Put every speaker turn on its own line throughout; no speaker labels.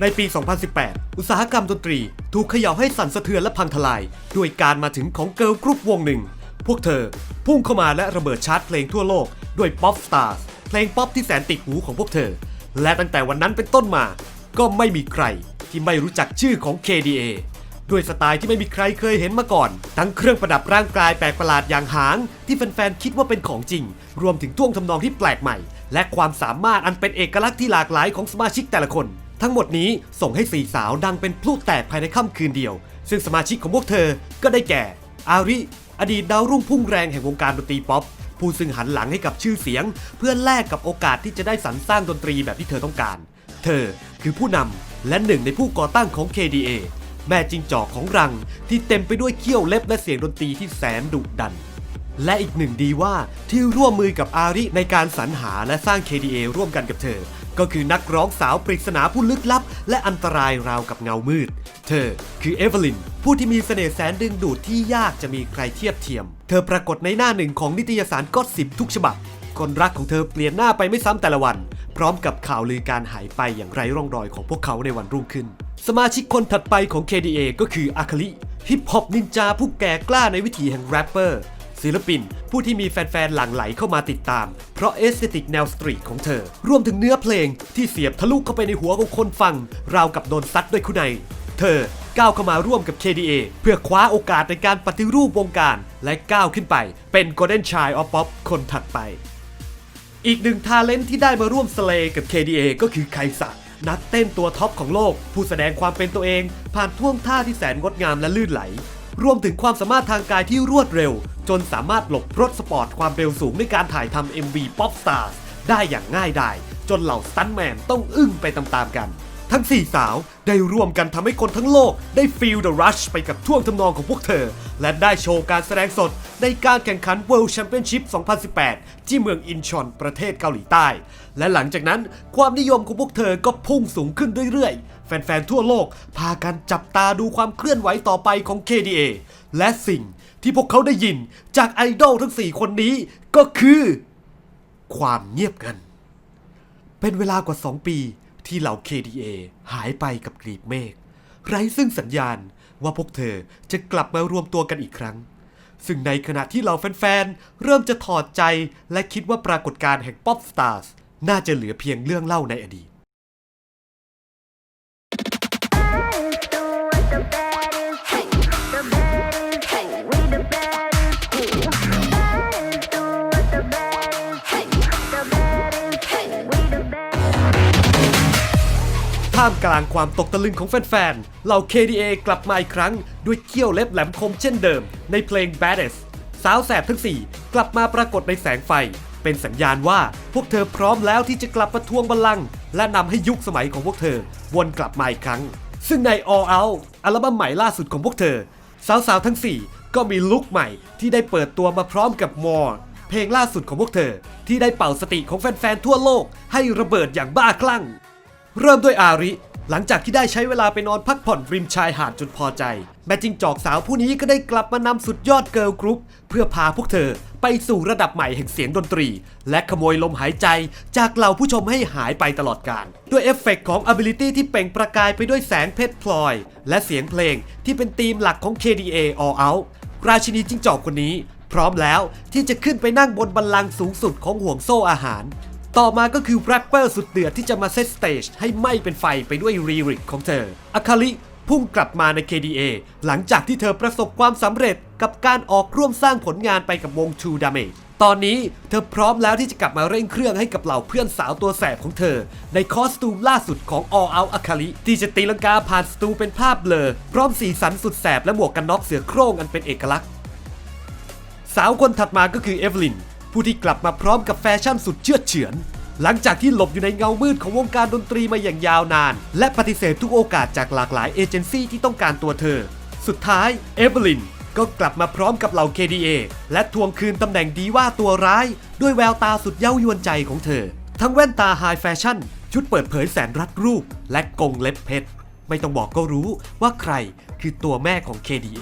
ในปี 2018 อุตสาหกรรมดนตรี ถูกเขย่าให้สั่นสะเทือนและพังทลาย ด้วยการมาถึงของเกิร์ลกรุ๊ปวงหนึ่ง พวกเธอพุ่งเข้ามาและระเบิดชาร์ตเพลงทั่วโลก ด้วย Pop Stars เพลงป๊อปที่แสนติดหูของพวกเธอ และตั้งแต่วันนั้นเป็นต้นมา ก็ไม่มีใครที่ไม่รู้จักชื่อของ KDA ด้วยสไตล์ที่ไม่มีใครเคยเห็นมาก่อน ทั้งเครื่องประดับร่างกายแปลกประหลาดอย่างหาง ที่แฟนๆคิดว่าเป็นของจริง รวมถึงท่วงทำนองที่แปลกใหม่ และความสามารถอันเป็นเอกลักษณ์ที่หลากหลายของสมาชิกแต่ละคน ทั้งหมดนี้ส่งให้สี่สาวดังเป็นพลุแตกภายในค่ำคืนเดียว ซึ่งสมาชิกของพวกเธอก็ได้แก่ อาริ อดีตดาวรุ่งพุ่งแรงแห่งวงการดนตรีป๊อป ผู้ซึ่งหันหลังให้กับชื่อเสียง เพื่อแลกกับโอกาสที่จะได้สรรสร้างดนตรีแบบที่เธอต้องการ เธอคือผู้นำและหนึ่งในผู้ก่อตั้งของ KDA แม่จิงจอกของรังที่เต็มไปด้วยเขี้ยวเล็บและเสียงดนตรีที่แสนดุดัน และอีกหนึ่งดีว่าที่ร่วมมือกับอาริในการสรรหาและสร้าง KDA ร่วมกันกับเธอ ก็คือนักร้องสาวปริศนาผู้ลึกลับ และอันตรายราวกับเงามืด เธอคือเอเวลิน ผู้ที่มีเสน่ห์แสนดึงดูดที่ยากจะมีใครเทียบเทียม เธอปรากฏในหน้าหนึ่งของนิตยสารก็สิบทุกฉบับ คนรักของเธอเปลี่ยนหน้าไปไม่ซ้ำแต่ละวัน พร้อมกับข่าวลือการหายไปอย่างไร้ร่องรอยของพวกเขาในวันรุ่งขึ้น สมาชิกคนถัดไปของ KDA ก็คืออาคาลิฮิปฮอปนินจาผู้แก่กล้าในวิถีแห่งแรปเปอร์ ศิลปิน ผู้ที่มีแฟนๆ หลั่งไหลเข้ามาติดตาม เพราะเอสเตติกแนวสตรีทของเธอ รวมถึงเนื้อเพลงที่เสียบทะลุเข้าไปในหัวของคนฟัง ราวกับโดนซัดด้วยคุณไนเธอก้าวเข้ามาร่วมกับ KDA เพื่อคว้าโอกาสในการปฏิรูปวงการ และก้าวขึ้นไป เป็น Golden Child of Pop คนถัดไป อีกหนึ่งทาเลนต์ที่ได้มาร่วมสเลย์กับ KDA ก็คือไคสะนักเต้นตัวท็อปของโลก ผู้แสดงความเป็นตัวเอง ผ่านท่วงท่าที่แสนงดงามและลื่นไหล รวมถึงความสามารถทางกายที่รวดเร็ว จนสามารถหลบรถสปอร์ตความเร็วสูงในการถ่ายทำ MV Pop Stars ได้อย่างง่ายดายจนเหล่าสตันแมนต้องอึ้งไปตามๆกัน ทั้ง4สาวได้ร่วมกันทำให้คนทั้งโลกได้ feel the rush ไปกับท่วงทำนองของพวกเธอ และได้โชว์การแสดงสดในการแข่งขัน World Championship 2018 ที่เมืองอินชอนประเทศเกาหลีใต้ และหลังจากนั้นความนิยมของพวกเธอก็พุ่งสูงขึ้นเรื่อยๆ แฟนๆ ทั่วโลกพากันจับตาดูความเคลื่อนไหวต่อไปของ KDA และสิ่งที่พวกเขาได้ยินจากไอดอลทั้ง 4 คนนี้ก็คือ ความเงียบกัน เป็นเวลากว่า 2 ปี ที่เหล่า KDA หายไปกับกลีบเมฆไร้ซึ่งสัญญาณว่าพวกเธอจะกลับมารวมตัวกันอีกครั้ง ซึ่งในขณะที่เหล่าแฟนๆ เริ่มจะถอดใจและคิดว่าปรากฏการณ์แห่งป๊อปสตาร์สน่าจะเหลือเพียงเรื่องเล่าในอดีต ท่ามกลางความตกตะลึงของแฟนๆ เหล่า KDA กลับมาอีกครั้ง ด้วยเขี้ยวเล็บแหลมคมเช่นเดิม ในเพลง Baddest สาวแสบทั้ง 4 กลับมาปรากฏในแสงไฟ เป็นสัญญาณว่าพวกเธอพร้อมแล้วที่จะกลับมาทวงบัลลังก์และนำให้ยุคสมัยของพวกเธอ วนกลับมาอีกครั้ง ซึ่งใน All Out อัลบั้มใหม่ล่าสุดของพวกเธอ สาวๆ ทั้ง 4 ก็มีลุคใหม่ที่ได้เปิดตัวมาพร้อมกับ More เพลงล่าสุดของพวกเธอ ที่ได้เป่าสติของแฟนๆทั่วโลก ให้ระเบิดอย่างบ้าคลั่ง เริ่มด้วยอาริ หลังจากที่ได้ใช้เวลาไปนอนพักผ่อนริมชายหาดจนพอใจ แม่จิงจอกสาวผู้นี้ก็ได้กลับมานำสุดยอดเกิร์ลกรุ๊ปเพื่อพาพวกเธอไปสู่ระดับใหม่แห่งเสียงดนตรี และขโมยลมหายใจจากเหล่าผู้ชมให้หายไปตลอดกาลด้วยเอฟเฟกต์ของ Ability ที่เปล่งประกายไปด้วยแสงเพชรพลอย และเสียงเพลงที่เป็นธีมหลักของ KDA All Out ราชินีจิงจอกคนนี้ พร้อมแล้วที่จะขึ้นไปนั่งบนบัลลังก์สูงสุดของห่วงโซ่อาหาร ต่อมาก็คือแรปเปอร์สุดเดือดที่จะมาเซตสเตจให้ไหม้เป็นไฟไปด้วยรีริกของเธออาคาลิพุ่งกลับมาใน KDA หลังจากที่เธอประสบความสำเร็จกับการออกร่วมสร้างผลงานไปกับวง True Damage ตอนนี้เธอพร้อมแล้วที่จะกลับมาเร่งเครื่องให้กับเหล่าเพื่อนสาวตัวแสบของเธอ ในคอสตูมล่าสุดของ All Out อาคาลิที่จะตีลังกาผ่านสตูเป็นภาพเบลอ พร้อมสีสันสุดแสบและหมวกกันน็อกเสือโคร่งอันเป็นเอกลักษณ์ สาวคนถัดมาก็คือเอเวลิน ผู้ที่กลับมาพร้อมกับแฟชั่นสุดเชื่อเฉือน หลังจากที่หลบอยู่ในเงามืดของวงการดนตรีมาอย่างยาวนาน และปฏิเสธทุกโอกาสจากหลากหลายเอเจนซี่ที่ต้องการตัวเธอ สุดท้ายเอเวลินก็กลับมาพร้อมกับเหล่า KDA และทวงคืนตำแหน่งดีว่าตัวร้าย ด้วยแววตาสุดเย้ายวนใจของเธอ ทั้งแว่นตาไฮแฟชั่น ชุดเปิดเผยแสนรัดรูป และกงเล็บเพชร ไม่ต้องบอกก็รู้ว่าใครคือตัวแม่ของ KDA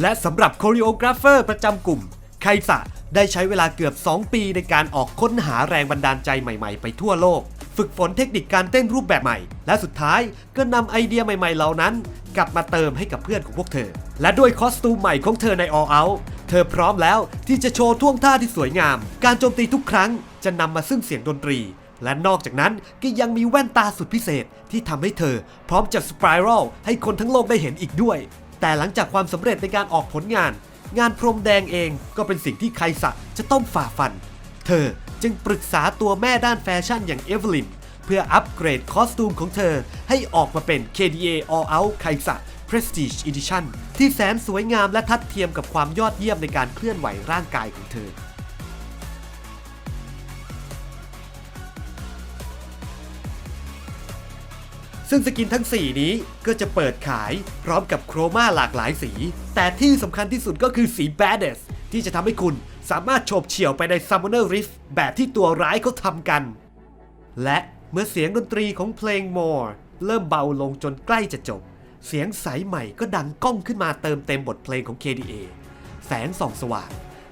และสำหรับโคริโอกราฟเฟอร์ประจำกลุ่ม ไคสะ ได้ใช้เวลาเกือบ 2 ปีในการออกค้นหาแรงบันดาลใจใหม่ๆ ไปทั่วโลก ฝึกฝนเทคนิคการเต้นรูปแบบใหม่ และสุดท้ายก็นำไอเดียใหม่ๆเหล่านั้น กลับมาเติมให้กับเพื่อนของพวกเธอ และด้วยคอสตูมใหม่ของเธอใน All Out เธอพร้อมแล้วที่จะโชว์ท่วงท่าที่สวยงาม การโจมตีทุกครั้งจะนำมาซึ่งเสียงดนตรี และนอกจากนั้นก็ยังมีแว่นตาสุดพิเศษที่ทำให้เธอ พร้อมจะสไปรัลให้คนทั้งโลกได้เห็นอีกด้วย แต่หลังจากความสำเร็จในการออกผลงาน งานพรมแดงเองก็เป็นสิ่งที่ไคสะจะต้องฝ่าฟัน เธอจึงปรึกษาตัวแม่ด้านแฟชั่นอย่างเอเวลินเพื่ออัปเกรดคอสตูมของเธอให้ออกมาเป็น KDA All Out ไคสะ Prestige Edition ที่แสนสวยงามและทัดเทียมกับความยอดเยี่ยมในการเคลื่อนไหวร่างกายของเธอ ซึ่งสกินทั้ง 4 นี้ก็จะเปิดขายพร้อมกับโครมาหลากหลายสี แต่ที่สำคัญที่สุดก็คือสี Badass ที่จะทำให้คุณสามารถโฉบเฉี่ยวไปใน Summoner Rift แบบที่ตัวร้ายเขาทำกัน และเมื่อเสียงดนตรีของเพลง More เริ่มเบาลงจนใกล้จะจบ เสียงใสใหม่ก็ดังก้องขึ้นมาเติมเต็มบทเพลงของ KDA แสงส่องสว่าง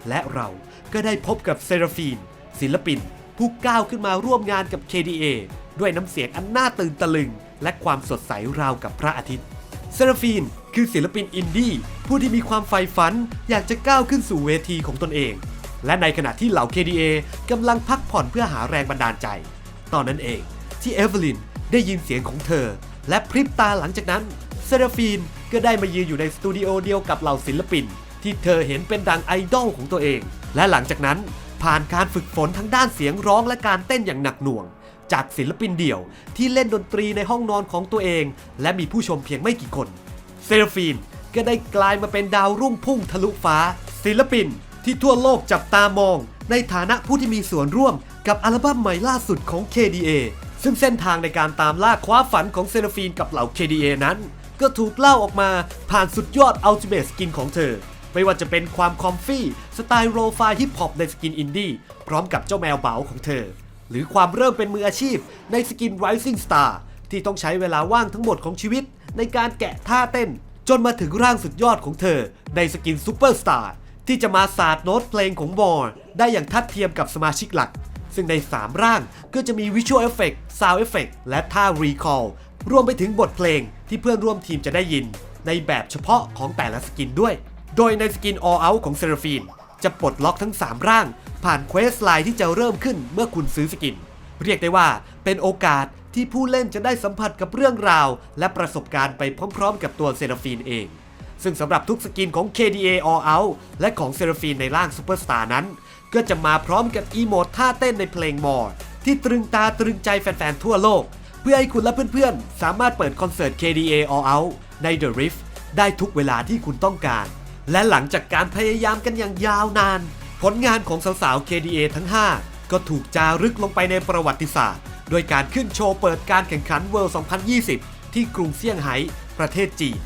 และเราก็ได้พบกับเซราฟีนศิลปิน ผู้ก้าวขึ้นมาร่วมงานกับ KDA ด้วยน้ำเสียงอันน่าตื่นตะลึง และความสดใสราวกับพระอาทิตย์เซราฟีนคือศิลปินอินดี้ผู้ที่มีความใฝ่ฝันอยากจะก้าวขึ้นสู่เวทีของตนเอง และในขณะที่เหล่า KDA กำลังพักผ่อนเพื่อหาแรงบันดาลใจ ตอนนั้นเองที่เอเวลินได้ยินเสียงของเธอ และพริบตาหลังจากนั้นเซราฟีนก็ได้มายืนอยู่ในสตูดิโอเดียวกับเหล่าศิลปิน ที่เธอเห็นเป็นดังไอดอลของตัวเอง และหลังจากนั้นผ่านการฝึกฝนทั้งด้านเสียงร้องและการเต้นอย่างหนักหน่วง จากศิลปินเดี่ยว ที่เล่นดนตรีในห้องนอนของตัวเอง และมีผู้ชมเพียงไม่กี่คน เซรฟีนก็ได้กลายมาเป็นดาวรุ่งพุ่งทะลุฟ้า ศิลปินที่ทั่วโลกจับตามอง ในฐานะผู้ที่มีส่วนร่วมกับอัลบั้มใหม่ล่าสุดของ KDA ซึ่งเส้นทางในการตามล่าคว้าฝันของเซรฟีนกับเหล่า KDA นั้น ก็ถูกเล่าออกมาผ่านสุดยอดอัลติเม e สกินของเธอ ไม่ว่าจะเป็นความคอมฟี่ สไตล์โรลไฟฮิปฮอปในสกินอินดี้พร้อมกับเจ้าแมวเบาของเธอ หรือความเริ่มเป็นมืออาชีพในสกิน Rising Star ที่ต้องใช้เวลาว่างทั้งหมดของชีวิต ในการแกะท่าเต้น จนมาถึงร่างสุดยอดของเธอ ในสกิน Superstar ที่จะมาสาดโน้ตเพลงของบอร์ได้อย่างทัดเทียมกับสมาชิกหลัก ซึ่งใน 3 ร่างก็จะมี Visual Effect Sound Effect และท่า Recall รวมไปถึงบทเพลงที่เพื่อนร่วมทีมจะได้ยิน ในแบบเฉพาะของแต่ละสกินด้วย โดยในสกิน All Out ของเซราฟีนจะปลดล็อกทั้ง 3 ร่าง ผ่านเควสไลน์ที่จะเริ่มขึ้นเมื่อคุณซื้อสกิน เรียกได้ว่าเป็นโอกาสที่ผู้เล่นจะได้สัมผัสกับเรื่องราว และประสบการณ์ไปพร้อมๆ กับตัวเซราฟีนเอง ซึ่งสำหรับทุกสกินของ KDA All Out และของเซราฟีนในร่างซูเปอร์สตาร์นั้น ก็จะมาพร้อมกับอีโมดท่าเต้นในเพลงมอร์ที่ตรึงตาตรึงใจแฟนๆทั่วโลก เพื่อให้คุณและเพื่อนๆ สามารถเปิดคอนเสิร์ต KDA All Out ใน The Rift ได้ทุกเวลาที่คุณต้องการ และหลังจากการพยายามกันอย่างยาวนาน ผลงานของสาวๆ KDA ทั้ง 5 ก็ถูกจารึกลงไปในประวัติศาสตร์ โดยการขึ้นโชว์เปิดการแข่งขัน World 2020 ที่กรุงเซี่ยงไฮ้ประเทศจีน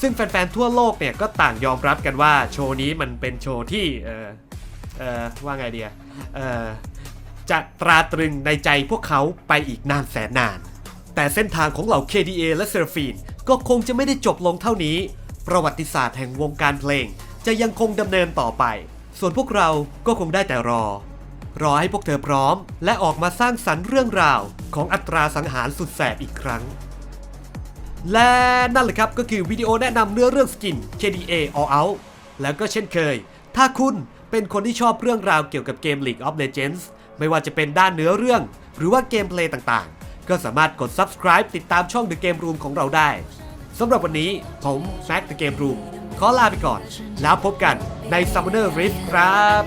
ซึ่งแฟนๆ ทั่วโลกเนี่ยก็ต่างยอมรับกันว่าโชว์นี้มันเป็นโชว์ที่ เออเออว่าไงเดียเออจะตราตรึงในใจพวกเขาไปอีกนานแสนนาน แต่เส้นทางของเหล่า KDA และเซราฟีนก็คงจะไม่ได้จบลงเท่านี้ ประวัติศาสตร์แห่งวงการเพลง จะยังคงดำเนินต่อไป ส่วนพวกเราก็คงได้แต่รอ รอให้พวกเธอพร้อม และออกมาสร้างสรรค์เรื่องราวของอัตราสังหารสุดแสบอีกครั้ง และนั่นแหละครับก็คือวิดีโอแนะนำเนื้อเรื่องสกิน KDA All Out แล้วก็เช่นเคย ถ้าคุณเป็นคนที่ชอบเรื่องราวเกี่ยวกับเกม League of Legends ไม่ว่าจะเป็นด้านเนื้อเรื่อง หรือว่าเกมเพลย์ต่างๆ ก็สามารถกด subscribe ติดตามช่อง The Game Room ของเราได้สำหรับวันนี้ผม Mac The Game Room ขอลาไปก่อน แล้วพบกันใน Summoner Rift ครับ